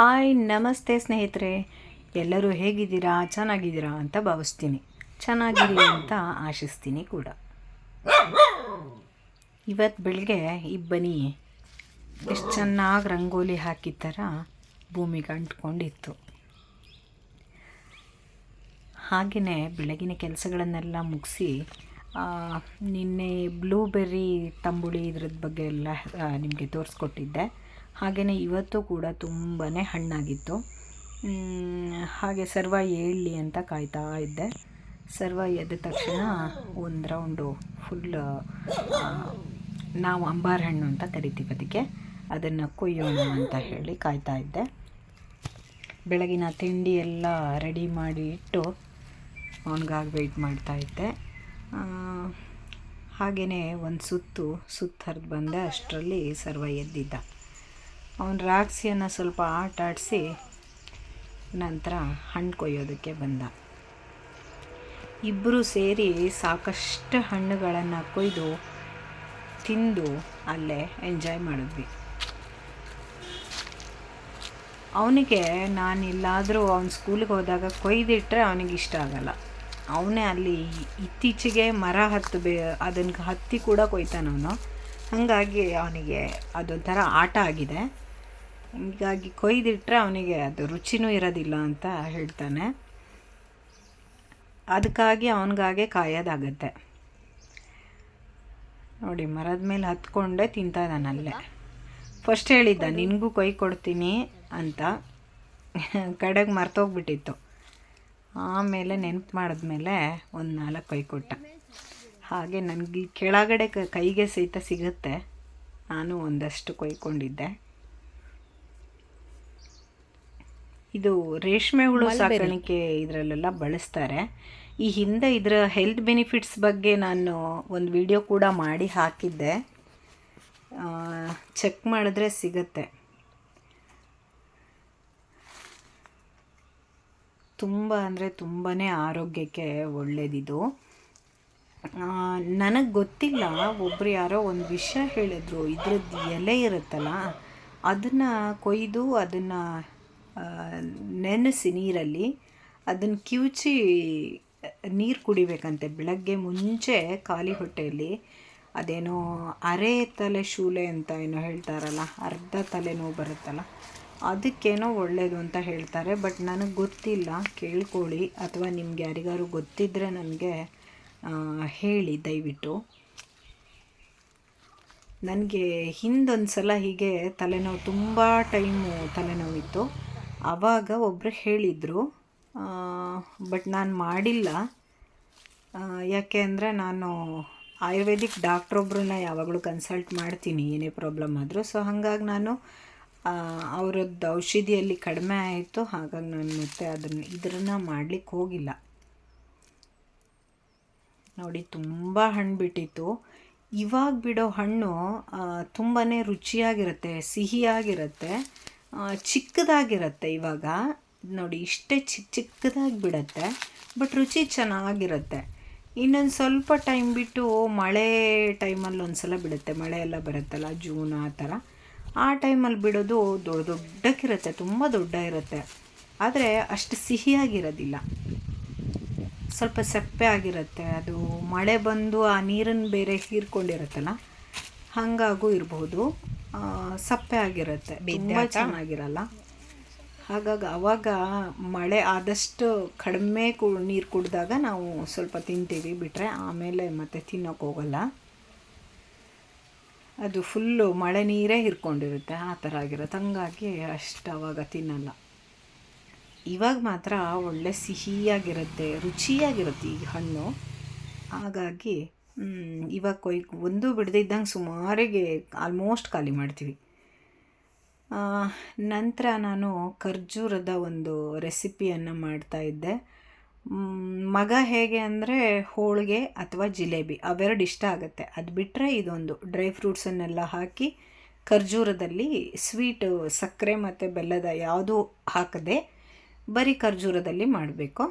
Hi, ನಮಸ್ತೆ ಸ್ನೇಹಿತರೆ. ಎಲ್ಲರೂ ಹೇಗಿದ್ದೀರಾ? ಚೆನ್ನಾಗಿದ್ದೀರಾ ಅಂತ ಭಾವಿಸ್ತೀನಿ. ಚೆನ್ನಾಗಿರಿ ಅಂತ ಆಶಿಸ್ತೀನಿ ಕೂಡ. ಇವತ್ತು ಬೆಳಗ್ಗೆ ಇಬ್ಬನಿ. ಎಷ್ಟು ಚೆನ್ನಾಗಿ ರಂಗೋಲಿ ಹಾಕಿದ ಥರ ಭೂಮಿಗೆ ಅಂಟ್ಕೊಂಡಿತ್ತು. ಹಾಗೆಯೇ ಬೆಳಗಿನ ಕೆಲಸಗಳನ್ನೆಲ್ಲ ಮುಗಿಸಿ ನಿನ್ನೆ ಬ್ಲೂಬೆರ್ರಿ ತಂಬುಳಿ ಇದ್ರದ್ದು ಬಗ್ಗೆ ಎಲ್ಲ ನಿಮಗೆ ತೋರಿಸ್ಕೊಟ್ಟಿದ್ದೆ. ಹಾಗೆಯೇ ಇವತ್ತು ಕೂಡ ತುಂಬಾ ಹಣ್ಣಾಗಿತ್ತು. ಹಾಗೆ ಸರ್ವ ಏಳಲಿ ಅಂತ ಕಾಯ್ತಾ ಇದ್ದೆ. ಸರ್ವ ಎದ್ದ ತಕ್ಷಣ ಒಂದು ರೌಂಡು ಫುಲ್ ನಾವು ಅಂಬಾರ ಹಣ್ಣು ಅಂತ ಕರಿತೀವಿ ಅದಕ್ಕೆ. ಅದನ್ನು ಕೊಯ್ಯೋಣ ಅಂತ ಹೇಳಿ ಕಾಯ್ತಾ ಇದ್ದೆ. ಬೆಳಗಿನ ತಿಂಡಿ ಎಲ್ಲ ರೆಡಿ ಮಾಡಿ ಇಟ್ಟು ಅವನಿಗಾಗಿ ವೆಯ್ಟ್ ಮಾಡ್ತಾ ಇದ್ದೆ. ಹಾಗೆಯೇ ಒಂದು ಸುತ್ತು ಸುತ್ತು ಹರಿದು ಬಂದೆ. ಅಷ್ಟರಲ್ಲಿ ಸರ್ವ ಎದ್ದಿದ್ದ. ಅವನ ರಾಕ್ಷಿಯನ್ನು ಸ್ವಲ್ಪ ಆಟ ಆಡಿಸಿ ನಂತರ ಹಣ್ಣು ಕೊಯ್ಯೋದಕ್ಕೆ ಬಂದ. ಇಬ್ಬರು ಸೇರಿ ಸಾಕಷ್ಟು ಹಣ್ಣುಗಳನ್ನು ಕೊಯ್ದು ತಿಂದು ಅಲ್ಲೇ ಎಂಜಾಯ್ ಮಾಡಿದ್ವಿ. ಅವನಿಗೆ ನಾನು ಎಲ್ಲಾದರೂ ಅವ್ನ ಸ್ಕೂಲಿಗೆ ಹೋದಾಗ ಕೊಯ್ದಿಟ್ಟರೆ ಅವನಿಗೆ ಇಷ್ಟ ಆಗಲ್ಲ. ಅವನೇ ಅಲ್ಲಿ ಇತ್ತೀಚೆಗೆ ಮರ ಹತ್ತು ಬೇ ಅದನ್ನು ಹತ್ತಿ ಕೂಡ ಕೊಯ್ತಾನವನು ಹಾಗಾಗಿ ಅವನಿಗೆ ಅದೊಂಥರ ಆಟ ಆಗಿದೆ. ಹೀಗಾಗಿ ಕೊಯ್ದಿಟ್ಟರೆ ಅವನಿಗೆ ಅದು ರುಚಿನೂ ಇರೋದಿಲ್ಲ ಅಂತ ಹೇಳ್ತಾನೆ. ಅದಕ್ಕಾಗಿ ಅವನಿಗಾಗೆ ಕಾಯೋದಾಗತ್ತೆ. ನೋಡಿ, ಮರದ ಮೇಲೆ ಹತ್ಕೊಂಡೆ ತಿಂತಾ ಇದ್ದಾನಲ್ಲೇ ಫಸ್ಟ್ ಹೇಳಿದ್ದ, ನಿನಗೂ ಕೊಯ್ ಕೊಡ್ತೀನಿ ಅಂತ. ಕಡೆಗೆ ಮರ್ತೋಗ್ಬಿಟ್ಟಿತ್ತು. ಆಮೇಲೆ ನೆನಪು ಮಾಡಿದ್ಮೇಲೆ ಒಂದು ನಾಲ್ಕು ಕೈ ಕೊಟ್ಟ. ಹಾಗೆ ನನಗೆ ಕೆಳಗಡೆ ಕೈಗೆ ಸಹಿತ ಸಿಗುತ್ತೆ. ನಾನು ಒಂದಷ್ಟು ಕೊಯ್ಕೊಂಡಿದ್ದೆ. ಇದು ರೇಷ್ಮೆ ಹುಳು ಸಾಕಾಣಿಕೆ ಇದರಲ್ಲೆಲ್ಲ ಬಳಸ್ತಾರೆ. ಈ ಹಿಂದೆ ಇದರ ಹೆಲ್ತ್ ಬೆನಿಫಿಟ್ಸ್ ಬಗ್ಗೆ ನಾನು ಒಂದು ವಿಡಿಯೋ ಕೂಡ ಮಾಡಿ ಹಾಕಿದ್ದೆ. ಚೆಕ್ ಮಾಡಿದ್ರೆ ಸಿಗತ್ತೆ. ತುಂಬ ಅಂದರೆ ತುಂಬಾ ಆರೋಗ್ಯಕ್ಕೆ ಒಳ್ಳೆಯದಿದು ನನಗೆ ಗೊತ್ತಿಲ್ಲ ಒಬ್ಬರು ಯಾರೋ ಒಂದು ವಿಷಯ ಹೇಳಿದ್ರು ಇದ್ರದ್ದು ಎಲೆ ಇರುತ್ತಲ್ಲ ಅದನ್ನು ಕೊಯ್ದು ಅದನ್ನು ನೆನೆಸಿ ನೀರಲ್ಲಿ ಅದನ್ನು ಕಿವುಚಿ ನೀರು ಕುಡಿಬೇಕಂತೆ. ಬೆಳಗ್ಗೆ ಮುಂಚೆ ಖಾಲಿ ಹೊಟ್ಟೆಯಲ್ಲಿ ಅದೇನೋ ಅರೆ ತಲೆ ಶೂಲೆ ಅಂತ ಏನೋ ಹೇಳ್ತಾರಲ್ಲ, ಅರ್ಧ ತಲೆನೋವು ಬರುತ್ತಲ್ಲ, ಅದಕ್ಕೇನೋ ಒಳ್ಳೆಯದು ಅಂತ ಹೇಳ್ತಾರೆ. ಬಟ್ ನನಗೆ ಗೊತ್ತಿಲ್ಲ, ಕೇಳ್ಕೊಳ್ಳಿ. ಅಥವಾ ನಿಮ್ಗೆ ಯಾರಿಗಾರು ಗೊತ್ತಿದ್ದರೆ ನನಗೆ ಹೇಳಿ ದಯವಿಟ್ಟು. ನನಗೆ ಹಿಂದೊಂದು ಸಲ ಹೀಗೆ ತಲೆನೋವು, ತುಂಬ ಟೈಮು ತಲೆನೋವಿತ್ತು. ಆವಾಗ ಒಬ್ಬರು ಹೇಳಿದರು ಬಟ್ ನಾನು ಮಾಡಿಲ್ಲ. ಯಾಕೆ ಅಂದರೆ ನಾನು ಆಯುರ್ವೇದಿಕ್ ಡಾಕ್ಟ್ರೊಬ್ಬರನ್ನ ಯಾವಾಗಲೂ ಕನ್ಸಲ್ಟ್ ಮಾಡ್ತೀನಿ, ಏನೇ ಪ್ರಾಬ್ಲಮ್ ಆದರೂ. ಸೊ ಹಾಗಾಗಿ ನಾನು ಅವರದ್ದು ಔಷಧಿಯಲ್ಲಿ ಕಡಿಮೆ ಆಯಿತು. ಹಾಗಾಗಿ ನಾನು ಮತ್ತೆ ಅದನ್ನು ಇದನ್ನು ಮಾಡಲಿಕ್ಕೆ ಹೋಗಿಲ್ಲ. ನೋಡಿ, ತುಂಬ ಹಣ್ಣು ಬಿಟ್ಟಿತ್ತು. ಇವಾಗ ಬಿಡೋ ಹಣ್ಣು ತುಂಬಾ ರುಚಿಯಾಗಿರುತ್ತೆ, ಸಿಹಿಯಾಗಿರುತ್ತೆ. ಚಿಕ್ಕದಾಗಿರುತ್ತೆ ಇವಾಗ. ನೋಡಿ, ಇಷ್ಟೇ ಚಿಕ್ಕ ಚಿಕ್ಕದಾಗಿ ಬಿಡುತ್ತೆ ಬಟ್ ರುಚಿ ಚೆನ್ನಾಗಿರುತ್ತೆ. ಇನ್ನೊಂದು ಸ್ವಲ್ಪ ಟೈಮ್ ಬಿಟ್ಟು ಮಳೆ ಟೈಮಲ್ಲಿ ಒಂದು ಸಲ ಬಿಡುತ್ತೆ. ಮಳೆ ಎಲ್ಲ ಬರುತ್ತಲ್ಲ, ಜೂನ್ ಆ ಥರ. ಆ ಟೈಮಲ್ಲಿ ಬಿಡೋದು ದೊಡ್ಡ ದೊಡ್ಡಕ್ಕಿರುತ್ತೆ, ತುಂಬ ದೊಡ್ಡ ಇರುತ್ತೆ ಆದರೆ ಅಷ್ಟು ಸಿಹಿಯಾಗಿರೋದಿಲ್ಲ. ಸ್ವಲ್ಪ ಸಪ್ಪೆ ಆಗಿರುತ್ತೆ, ಅದು ಮಳೆ ಬಂದು ಆ ನೀರನ್ನು ಬೇರೆ ಹೀರ್ಕೊಂಡಿರುತ್ತಲ್ಲ, ಹಾಗಾಗೂ ಇರಬಹುದು ಸಪ್ಪೆ ಆಗಿರುತ್ತೆ. ತುಂಬ ಚೆನ್ನಾಗಿರಲ್ಲ. ಹಾಗಾಗಿ ಅವಾಗ ಮಳೆ ಆದಷ್ಟು ಕಡಿಮೆ ಕು ನೀರು ಕುಡಿದಾಗ ನಾವು ಸ್ವಲ್ಪ ತಿಂತೀವಿ ಬಿಟ್ಟರೆ ಆಮೇಲೆ ಮತ್ತೆ ತಿನ್ನೋಕೆ ಹೋಗಲ್ಲ. ಅದು ಫುಲ್ಲು ಮಳೆ ನೀರೇ ಹಿರ್ಕೊಂಡಿರುತ್ತೆ ಆ ಥರ ಆಗಿರುತ್ತೆ. ಹಂಗಾಗಿ ಅಷ್ಟು ಅವಾಗ ತಿನ್ನಲ್ಲ. ಇವಾಗ ಮಾತ್ರ ಒಳ್ಳೆ ಸಿಹಿಯಾಗಿರುತ್ತೆ ರುಚಿಯಾಗಿರುತ್ತೆ ಈ ಹಣ್ಣು. ಹಾಗಾಗಿ ಇವಾಗ ಕೊಯ್ ಒಂದು ಬಿಡದಿದ್ದಂಗೆ ಸುಮಾರಿಗೆ ಆಲ್ಮೋಸ್ಟ್ ಖಾಲಿ ಮಾಡ್ತೀವಿ. ನಂತರ ನಾನು ಖರ್ಜೂರದ ಒಂದು ರೆಸಿಪಿಯನ್ನು ಮಾಡ್ತಾ ಇದ್ದೆ. ಮಗ ಹೇಗೆ ಅಂದರೆ ಹೋಳಿಗೆ ಅಥವಾ ಜಿಲೇಬಿ ಅವೆರಡು ಇಷ್ಟ ಆಗುತ್ತೆ. ಅದು ಬಿಟ್ಟರೆ ಇದೊಂದು ಡ್ರೈ ಫ್ರೂಟ್ಸನ್ನೆಲ್ಲ ಹಾಕಿ ಖರ್ಜೂರದಲ್ಲಿ ಸ್ವೀಟು, ಸಕ್ಕರೆ ಮತ್ತು ಬೆಲ್ಲದ ಯಾವುದೂ ಹಾಕದೆ ಬರೀ ಖರ್ಜೂರದಲ್ಲಿ ಮಾಡಬೇಕು.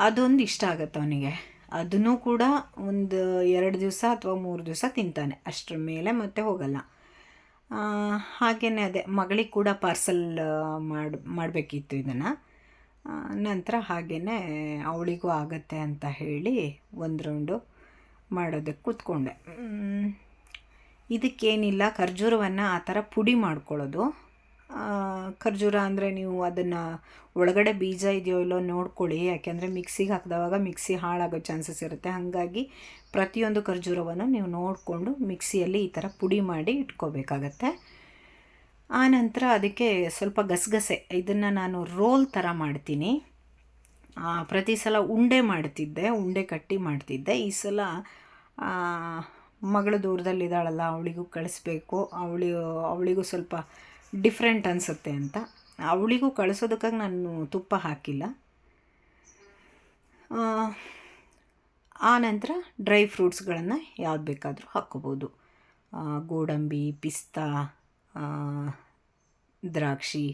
ಅದೊಂದು ಇಷ್ಟ ಆಗುತ್ತೆ ಅವನಿಗೆ. ಅದನ್ನು ಕೂಡ ಒಂದು ಎರಡು ದಿವಸ ಅಥವಾ ಮೂರು ದಿವಸ ತಿಂತಾನೆ. ಅಷ್ಟರ ಮೇಲೆ ಮತ್ತೆ ಹೋಗಲ್ಲ. ಹಾಗೆಯೇ ಅದೇ, ಮಗಳಿಗೆ ಕೂಡ ಪಾರ್ಸಲ್ ಮಾಡಿ, ಮಾಡಬೇಕಿತ್ತು ಇದನ್ನು. ನಂತರ ಹಾಗೆಯೇ ಅವಳಿಗೂ ಆಗತ್ತೆ ಅಂತ ಹೇಳಿ ಒಂದು ರೌಂಡು ಮಾಡೋದಕ್ಕೆ ಕೂತ್ಕೊಂಡೆ. ಇದಕ್ಕೇನಿಲ್ಲ, ಖರ್ಜೂರವನ್ನು ಆ ಥರ ಪುಡಿ ಮಾಡ್ಕೊಳ್ಳೋದು. ಖರ್ಜೂರ ಅಂದರೆ ನೀವು ಅದನ್ನು ಒಳಗಡೆ ಬೀಜ ಇದೆಯೋ ಇಲ್ಲೋ ನೋಡ್ಕೊಳ್ಳಿ. ಯಾಕೆಂದರೆ ಮಿಕ್ಸಿಗೆ ಹಾಕಿದವಾಗ ಮಿಕ್ಸಿ ಹಾಳಾಗೋ ಚಾನ್ಸಸ್ ಇರುತ್ತೆ. ಹಾಗಾಗಿ ಪ್ರತಿಯೊಂದು ಖರ್ಜೂರವನ್ನು ನೀವು ನೋಡಿಕೊಂಡು ಮಿಕ್ಸಿಯಲ್ಲಿ ಈ ಥರ ಪುಡಿ ಮಾಡಿ ಇಟ್ಕೋಬೇಕಾಗತ್ತೆ. ಆನಂತರ ಅದಕ್ಕೆ ಸ್ವಲ್ಪ ಗಸಗಸೆ. ಇದನ್ನು ನಾನು ರೋಲ್ ಥರ ಮಾಡ್ತೀನಿ. ಪ್ರತಿ ಸಲ ಉಂಡೆ ಮಾಡ್ತಿದ್ದೆ, ಉಂಡೆ ಕಟ್ಟಿ ಮಾಡ್ತಿದ್ದೆ. ಈ ಸಲ ಮಗಳು ದೂರದಲ್ಲಿದ್ದಾಳಲ್ಲ, ಅವಳಿಗೂ ಕಳಿಸ್ಬೇಕು. ಅವಳು, ಅವಳಿಗೂ ಸ್ವಲ್ಪ ಡಿಫ್ರೆಂಟ್ ಅನಿಸುತ್ತೆ ಅಂತ. ಅವಳಿಗೂ ಕಳಿಸೋದಕ್ಕಾಗಿ ನಾನು ತುಪ್ಪ ಹಾಕಿಲ್ಲ. ಆನಂತರ ಡ್ರೈ ಫ್ರೂಟ್ಸ್ಗಳನ್ನು ಯಾವ್ದು ಬೇಕಾದರೂ ಹಾಕ್ಕೋಬೋದು. ಗೋಡಂಬಿ, ಪಿಸ್ತಾ ದ್ರಾಕ್ಷಿ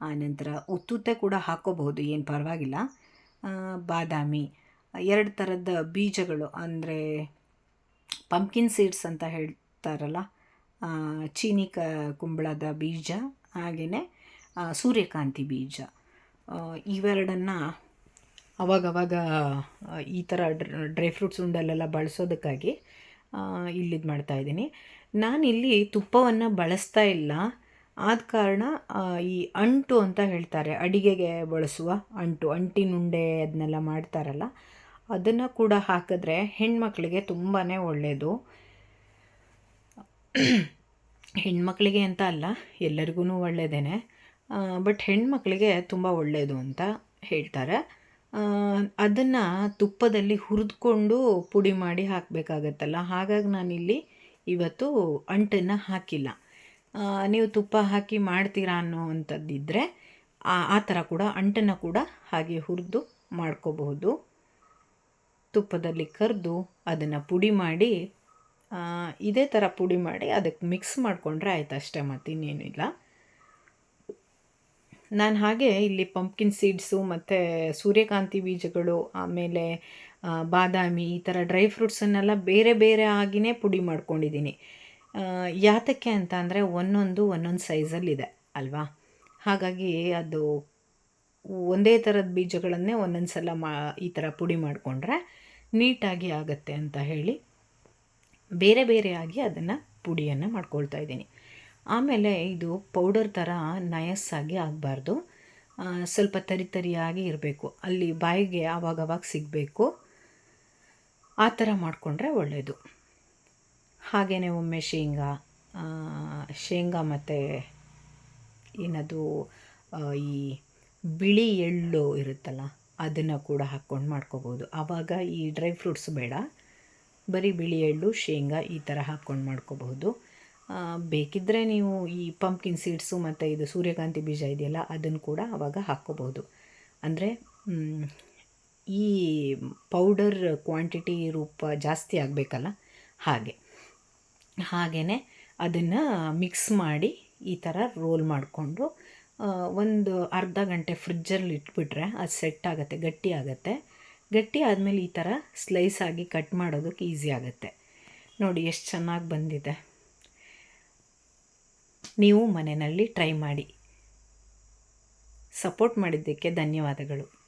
ಆನಂತರ ಉತ್ತುತ್ತೆ ಕೂಡ ಹಾಕ್ಕೋಬಹುದು, ಏನು ಪರವಾಗಿಲ್ಲ. ಬಾದಾಮಿ, ಎರಡು ಥರದ ಬೀಜಗಳು ಅಂದರೆ ಪಂಪ್ಕಿನ್ ಸೀಡ್ಸ್ ಅಂತ ಹೇಳ್ತಾರಲ್ಲ ಚೀನಿ ಕ ಕುಂಬಳದ ಬೀಜ ಹಾಗೆಯೇ ಸೂರ್ಯಕಾಂತಿ ಬೀಜ. ಇವೆರಡನ್ನು ಅವಾಗವಾಗ ಈ ಥರ ಡ್ರೈ ಫ್ರೂಟ್ಸ್ ಉಂಡಲ್ಲೆಲ್ಲ ಬಳಸೋದಕ್ಕಾಗಿ ಇಲ್ಲಿದು ಮಾಡ್ತಾಯಿದ್ದೀನಿ ನಾನಿಲ್ಲಿ ತುಪ್ಪವನ್ನು ಬಳಸ್ತಾ ಇಲ್ಲ. ಆದ ಕಾರಣ ಈ ಅಂಟು ಅಂತ ಹೇಳ್ತಾರೆ. ಅಡಿಗೆಗೆ ಬಳಸುವ ಅಂಟು ಅಂಟಿನುಂಡೆ ಅದನ್ನೆಲ್ಲ ಮಾಡ್ತಾರಲ್ಲ, ಅದನ್ನು ಕೂಡ ಹಾಕಿದ್ರೆ ಹೆಣ್ಮಕ್ಳಿಗೆ ತುಂಬಾ ಒಳ್ಳೆಯದು ಹೆಣ್ಮಕ್ಳಿಗೆ ಅಂತ ಅಲ್ಲ ಎಲ್ಲರಿಗೂ ಒಳ್ಳೆಯದೇನೆ ಬಟ್ ಹೆಣ್ಮಕ್ಳಿಗೆ ತುಂಬ ಒಳ್ಳೆಯದು ಅಂತ ಹೇಳ್ತಾರೆ. ಅದನ್ನು ತುಪ್ಪದಲ್ಲಿ ಹುರಿದ್ಕೊಂಡು ಪುಡಿ ಮಾಡಿ ಹಾಕಬೇಕಾಗತ್ತಲ್ಲ, ಹಾಗಾಗಿ ನಾನಿಲ್ಲಿ ಇವತ್ತು ಅಂಟನ್ನು ಹಾಕಿಲ್ಲ. ನೀವು ತುಪ್ಪ ಹಾಕಿ ಮಾಡ್ತೀರಾ ಅನ್ನೋ ಅಂಥದ್ದಿದ್ದರೆ ಆ ಥರ ಕೂಡ ಅಂಟನ್ನು ಕೂಡ ಹಾಗೆ ಹುರಿದು ಮಾಡ್ಕೋಬಹುದು. ತುಪ್ಪದಲ್ಲಿ ಕರೆದು ಅದನ್ನು ಪುಡಿ ಮಾಡಿ ಇದೇ ಥರ ಪುಡಿ ಮಾಡಿ ಅದಕ್ಕೆ ಮಿಕ್ಸ್ ಮಾಡಿಕೊಂಡ್ರೆ ಆಯ್ತು ಅಷ್ಟೇ, ಮತ್ತಿನ್ನೇನು ಇಲ್ಲ. ನಾನು ಹಾಗೆ ಇಲ್ಲಿ ಪಂಪ್ಕಿನ್ ಸೀಡ್ಸು ಮತ್ತು ಸೂರ್ಯಕಾಂತಿ ಬೀಜಗಳು, ಆಮೇಲೆ ಬಾದಾಮಿ ಈ ಥರ ಡ್ರೈ ಫ್ರೂಟ್ಸನ್ನೆಲ್ಲ ಬೇರೆ ಬೇರೆ ಆಗಿನೇ ಪುಡಿ ಮಾಡ್ಕೊಂಡಿದ್ದೀನಿ. ಯಾತಕ್ಕೆ ಅಂತ ಅಂದರೆ ಒಂದೊಂದು ಒಂದೊಂದು ಸೈಜಲ್ಲಿದೆ ಅಲ್ವಾ? ಹಾಗಾಗಿ ಅದು ಒಂದೇ ಥರದ ಬೀಜಗಳನ್ನೇ ಒಂದೊಂದು ಸಲ ಮಾ, ಈ ಥರ ಪುಡಿ ಮಾಡಿಕೊಂಡ್ರೆ ನೀಟಾಗಿ ಆಗುತ್ತೆ ಅಂತ ಹೇಳಿ ಬೇರೆ ಬೇರೆಯಾಗಿ ಅದನ್ನು ಪುಡಿಯನ್ನು ಮಾಡ್ಕೊಳ್ತಾ ಇದ್ದೀನಿ. ಆಮೇಲೆ ಇದು ಪೌಡರ್ ಥರ ನಯಸ್ಸಾಗಿ ಆಗಬಾರ್ದು. ಸ್ವಲ್ಪ ತರಿ ತರಿಯಾಗಿ ಇರಬೇಕು. ಅಲ್ಲಿ ಬಾಯಿಗೆ ಆವಾಗವಾಗ ಸಿಗಬೇಕು. ಆ ಥರ ಮಾಡಿಕೊಂಡ್ರೆ ಒಳ್ಳೆಯದು ಹಾಗೆಯೇ ಒಮ್ಮೆ ಶೇಂಗಾ ಶೇಂಗಾ ಮತ್ತು ಏನದು ಈ ಬಿಳಿ ಎಳ್ಳು ಇರುತ್ತಲ್ಲ, ಅದನ್ನು ಕೂಡ ಹಾಕ್ಕೊಂಡು ಮಾಡ್ಕೋಬೋದು. ಆವಾಗ ಈ ಡ್ರೈ ಫ್ರೂಟ್ಸ್ ಬೇಡ. ಬರೀ ಬಿಳಿ ಎಳ್ಳು, ಶೇಂಗಾ ಈ ಥರ ಹಾಕ್ಕೊಂಡು ಮಾಡ್ಕೋಬಹುದು. ಬೇಕಿದ್ದರೆ ನೀವು ಈ ಪಂಪ್ಕಿನ್ ಸೀಡ್ಸು ಮತ್ತು ಇದು ಸೂರ್ಯಕಾಂತಿ ಬೀಜ ಇದೆಯಲ್ಲ ಅದನ್ನು ಕೂಡ ಆವಾಗ ಹಾಕ್ಕೋಬಹುದು. ಅಂದರೆ ಈ ಪೌಡರ್ ಕ್ವಾಂಟಿಟಿ ರೂಪ ಜಾಸ್ತಿ ಆಗಬೇಕಲ್ಲ? ಹಾಗೆ. ಹಾಗೆಯೇ ಅದನ್ನು ಮಿಕ್ಸ್ ಮಾಡಿ ಈ ಥರ ರೋಲ್ ಮಾಡಿಕೊಂಡು ಒಂದು ಅರ್ಧ ಗಂಟೆ ಫ್ರಿಜ್ಜಲ್ಲಿ ಇಟ್ಬಿಟ್ರೆ, ಅದು ಸೆಟ್ ಆಗುತ್ತೆ, ಗಟ್ಟಿ ಆಗುತ್ತೆ. ಗಟ್ಟಿ ಆದಮೇಲೆ ಈ ಥರ ಸ್ಲೈಸ್ ಆಗಿ ಕಟ್ ಮಾಡೋದಕ್ಕೆ ಈಸಿ ಆಗುತ್ತೆ. ನೋಡಿ ಎಷ್ಟು ಚೆನ್ನಾಗಿ ಬಂದಿದೆ. ನೀವು ಮನೆಯಲ್ಲಿ ಟ್ರೈ ಮಾಡಿ. ಸಪೋರ್ಟ್ ಮಾಡಿದ್ದಕ್ಕೆ ಧನ್ಯವಾದಗಳು.